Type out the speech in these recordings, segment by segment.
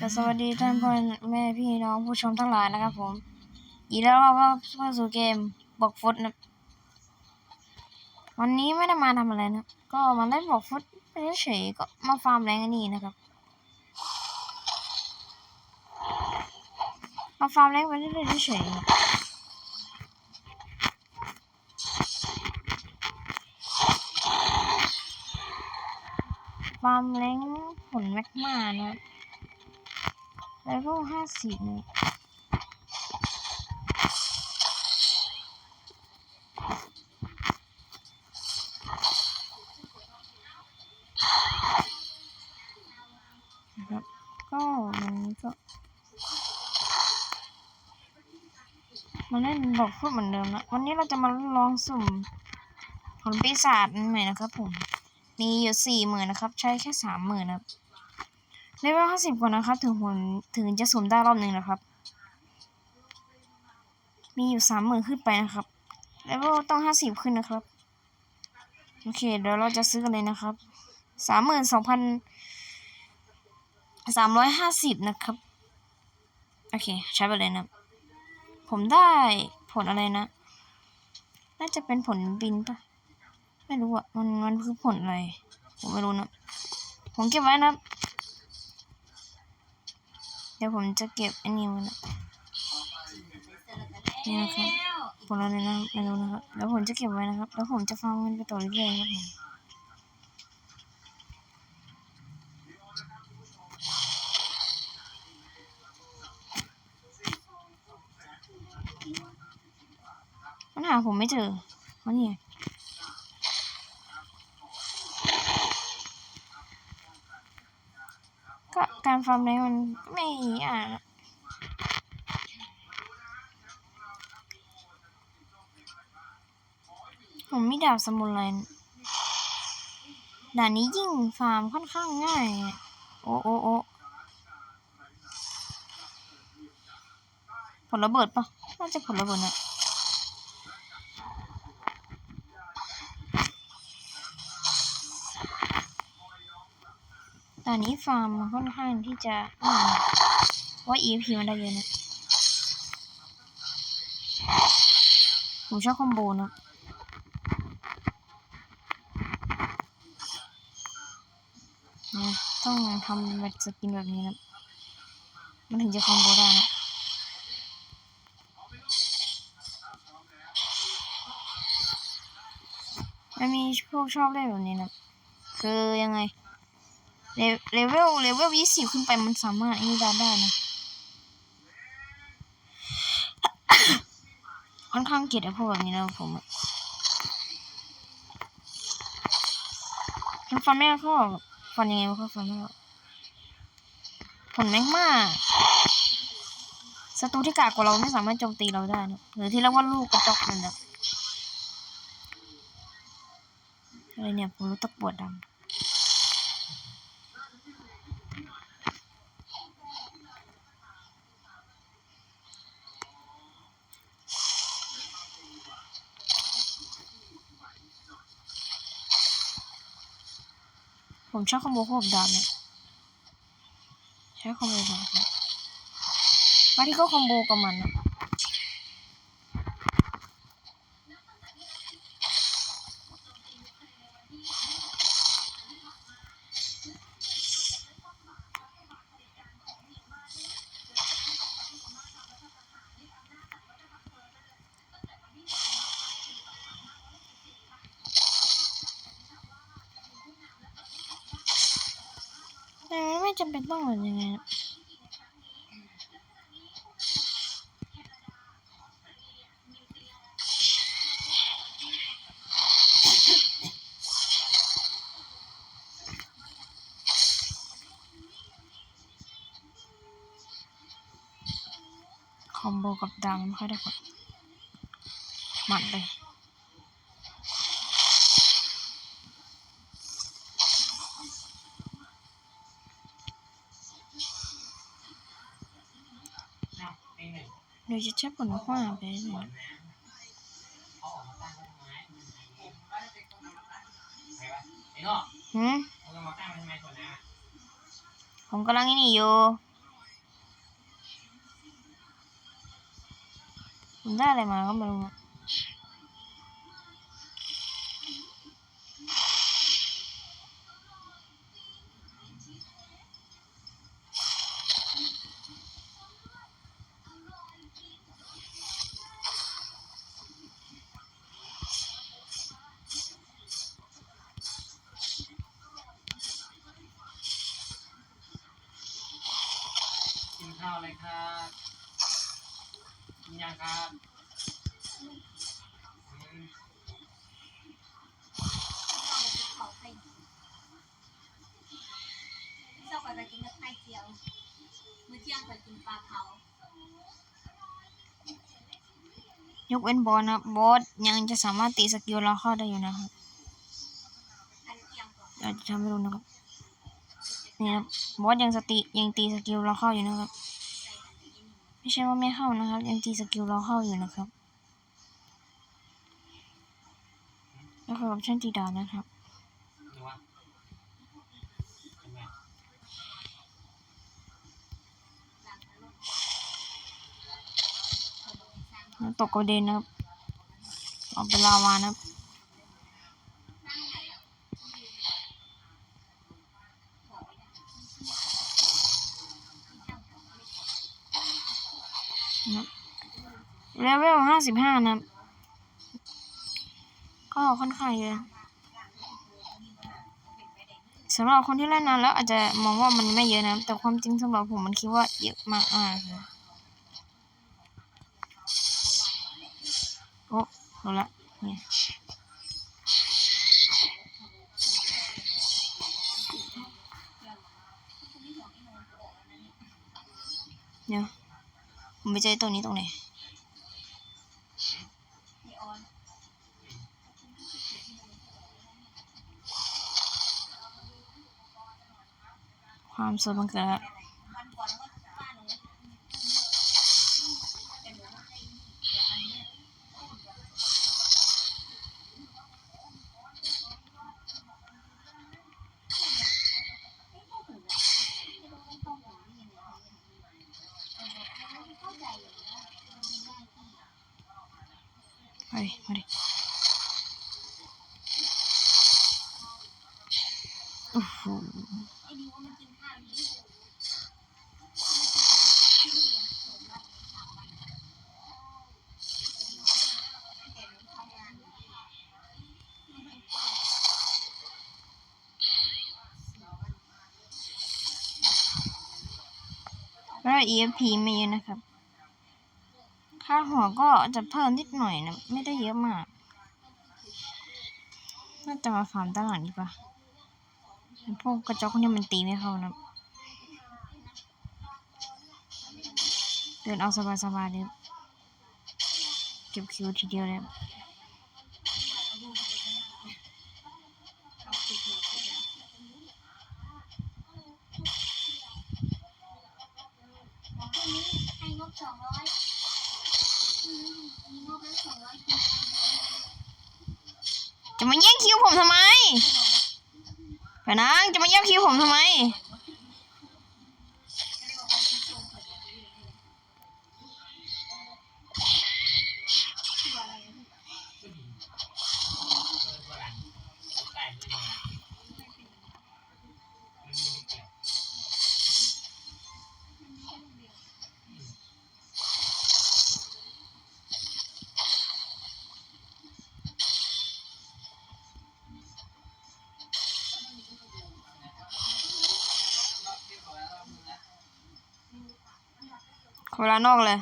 ก็สวัสดีท่านพ่อแม่พี่น้องผู้ชมทั้งหลายนะครับผมอีกแล้วเราก็เข้าสู่เกมบอกฟุตนะวันนี้ไม่ได้มาทำอะไรนะ ก็มาเล่นบอกฟุตเฉยๆก็มาฟาร์มแรงอันนี้นะครับ มาฟาร์มแรงไปเรื่อยๆเฉยๆครับฟาร์มแรงผลแมกมานะ เลเวลห้าสิบเนี่ยนะครับ ก็มันก็มาเล่นบอกพูดเหมือนเดิมนะวันนี้เราจะมาลองสุ่มผลปีศาจใหม่นะครับผม มีอยู่สี่หมื่นนะครับ ใช้แค่สามหมื่นนะครับ เลเวลห้าสิบก่อนนะครับ ถึงผลถึงจะสุ่มได้รอบหนึ่งนะครับ มีอยู่สามหมื่นขึ้นไปนะครับเลเวลต้องห้าสิบขึ้นนะครับ โอเค เดี๋ยวเราจะซื้อกันเลยนะครับสามหมื่นสองพันสามร้อยห้าสิบนะครับ โอเค ใช้ไปเลยนะ ผมได้ผลอะไรนะ น่าจะเป็นผลบินปะไม่รู้อะมันมันคือผลอะไร ผมไม่รู้นะ ผมเก็บไว้นะ เดี๋ยวผมจะเก็บอันนี้ไว้นะนี่นะครับผลอะไรนะไม่รู้นะครับ แล้วผมจะเก็บไว้นะครับ แล้วผมจะฟังมันไปต่อเรื่อยๆครับผมมันหาผมไม่เจอมันนี่ไงก็การฟาร์มในมันไม่อ่านอะผมมีดาบสมุนไพรด่านนี้ยิ่งฟาร์มค่อนข้างง่าย โอ้โอ้โอ้ผลระเบิดปะน่าจะผลระเบิดนะ ตอนนี้ฟาร์มค่อนข้างที่จะอ่านว่า EP มันได้เยอะนะ ผมชอบคอมโบนะนะต้องทำแบบสกินแบบนี้นะ มันถึงจะคอมโบได้นะมันมีพวกชอบเล่นแบบนี้นะ คือยังไง เลเวลเลเวลยี่สิบขึ้นไปมันสามารถไอ้นี่ได้ได้นะค่อนข้างเกลียดไอ้พวกแบบนี้นะผมมันฟันไม่เขาฟันยังไงมันก็ฟันไม่ผลแม่งมากศัตรูที่กากกว่าเราไม่สามารถโจมตีเราได้นะหรือที่เรียกว่าลูกกระจอกนั่นแหละอะไรเนี่ยผมรู้ตะปวดดำ ผมชอบคอมโบควบดาบเนี่ยใช้คอมโบมาบเนี่ยมาที่เขาคอมโบกับมันนะ แต่มันไม่จำเป็นต้องแบบยังไงนะคอมโบกับดาวมันไม่ค่อยได้ผลหมัดเลย หนูจะใช้ผลกว้างไปเลยหืมผมกำลังนี่อยู่ผมได้อะไรมาก็ไม่รู้ ครับกินยังครับอืมเขาไข่เจ้าก็จะกินกับไข่เจียวมื้อเที่ยงก็กินปลาเผายกเว้นบอสนะครับบอสยังจะสามารถตีสกิลเราเข้าได้อยู่นะครับอันเที่ยงก่อนเราจะทำให้ดูนะครับนี่นะครับบอสยังสติยังตีสกิลเราเข้าอยู่นะครับ ไม่ใช่ว่าไม่เข้านะครับ ยังตีสกิลเราเข้าอยู่นะครับ แล้วคืออปชั่นตีดาวนะครับแล้วเขาบอกให้สร้างแล้วตกกระเด็นนะครับเอาเป็นลาวานะครับนะครับ เลเวลห้าสิบห้านะก็ค่อนข้างเยอะสำหรับคนที่เล่นนานแล้วอาจจะมองว่ามันไม่เยอะนะ แต่ความจริงสำหรับผมมันคิดว่าเยอะมากมากโอ้รู้ละเนี่ยเดี๋ยวผมไปเจอตัวนี้ตรงไหน สดมันเกิดแล้ววันก่อนแล้วก็ป้าหนูแต่หนูไม่ได้แต่อันเนี้ยมาดิมาดิโอ้โห ไอ้ดิวมันกินข้าวอยู่ แล้ว EFP ไม่เยอะนะครับ ค่าหัวก็จะเพิ่มนิดหน่อยนะ ไม่ได้เยอะมาก น่าจะมาฟาร์มตลาดดีกว่าพวกกระจอกเนี่ยมันตีไม่เข้านะเดินเอาสบายๆเลยเก็บคิวทีเดียวเลย ผนังจะมาแย่งคิวผมทำไม เวลานอกเลย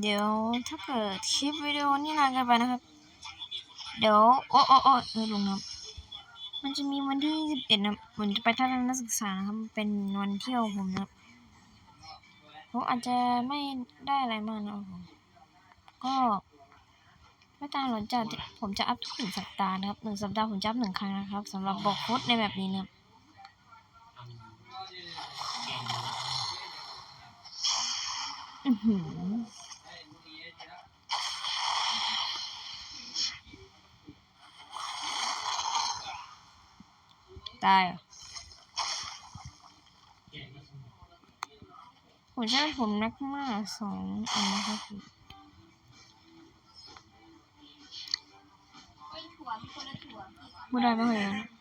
เดี๋ยวถ้าเกิดคลิปวิดีโอนี่นานเกินไปนะครับ เดี๋ยวโอ้โอ้โอ้เออลงน้ำมันจะมีวันที่สิบเอ็ดนะผมจะไปทัศนศึกษานะครับเป็นวันเที่ยวผมนะครับผมอาจจะไม่ได้อะไรมากนะผมก็ไม่ตามหลังจากผมจะอัพทุกหนึ่งสัปดาห์นะครับหนึ่งสัปดาห์ผมจะอัพหนึ่งครั้งนะครับสำหรับบอกฟุตในแบบนี้นะครับทำเก่ง อือหือ ตายเหรอเก่งก็สนุกผมใช้ผมนักมากสองอันนะครับผมไอ้ถั่วมีคนละถั่วพี่พูดได้ไหมเหร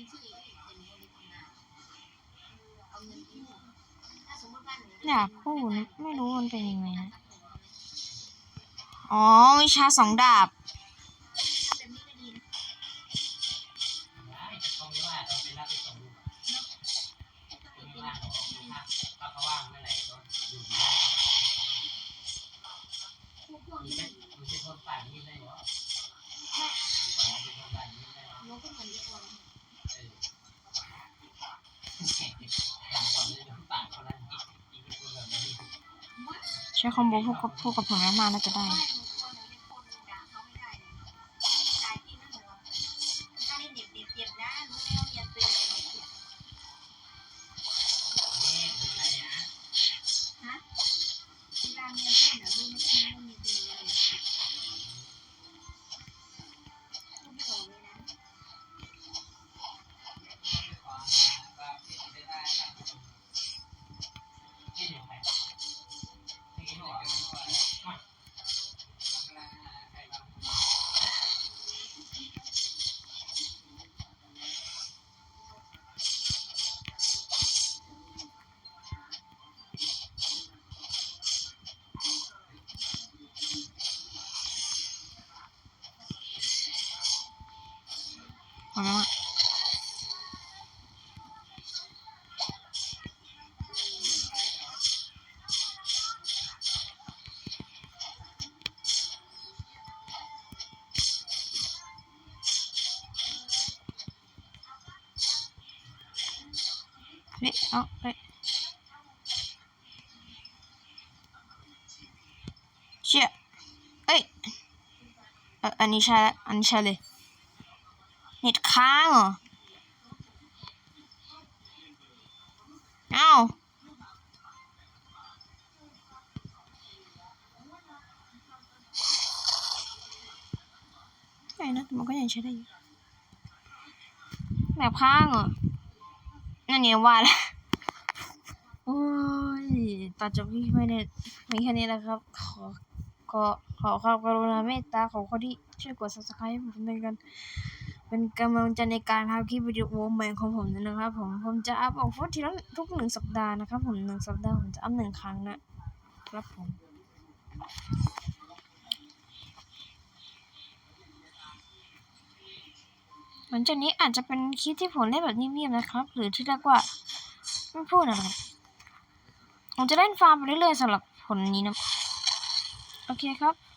อยังเป็นชื่ออีกแต่หนูไม่ทำงานเอาเงินที่ถ้าสมมติว่าหนูอยากพูดไม่รู้มันเป็นยังไงนะ อ๋อวิชาสองดาบ ใช้คอมโบพวกกับพวกกับผมมากๆน่าจะได้ พอแล้วอะเฮ้ยเอาเฮ้ยเชี่ยเอ้ยเอออันนี้ใช่ละอันนี้ใช่เลย เน็ตค้างเหรอเอ้าไงนะแต่มันก็ยังใช้ได้อยู่แบบค้างเหรอนั่นไงว่าแล้วโอ้ยตัดจบที่ไม่ได้มีแค่นี้แหละครับ ขอขอขอความกรุณาเมตตาของคนที่ช่วยกด subscribe ให้ผมด้วยกัน เป็นกำลังใจในการทำคลิปวิดีโอใหม่ของผมนะครับผมผมจะอัพออกฟุตทีละทุกหนึ่งสัปดาห์นะครับผมหนึ่งสัปดาห์ผมจะอัพหนึ่งครั้งนะครับผมหลังจากนี้อาจจะเป็นคลิปที่ผมเล่นแบบเงียบๆนะครับ หรือที่เรียกว่าไม่พูดนะครับผมจะเล่นฟาร์มไปเรื่อยๆสำหรับผลนี้นะ โอเคครับ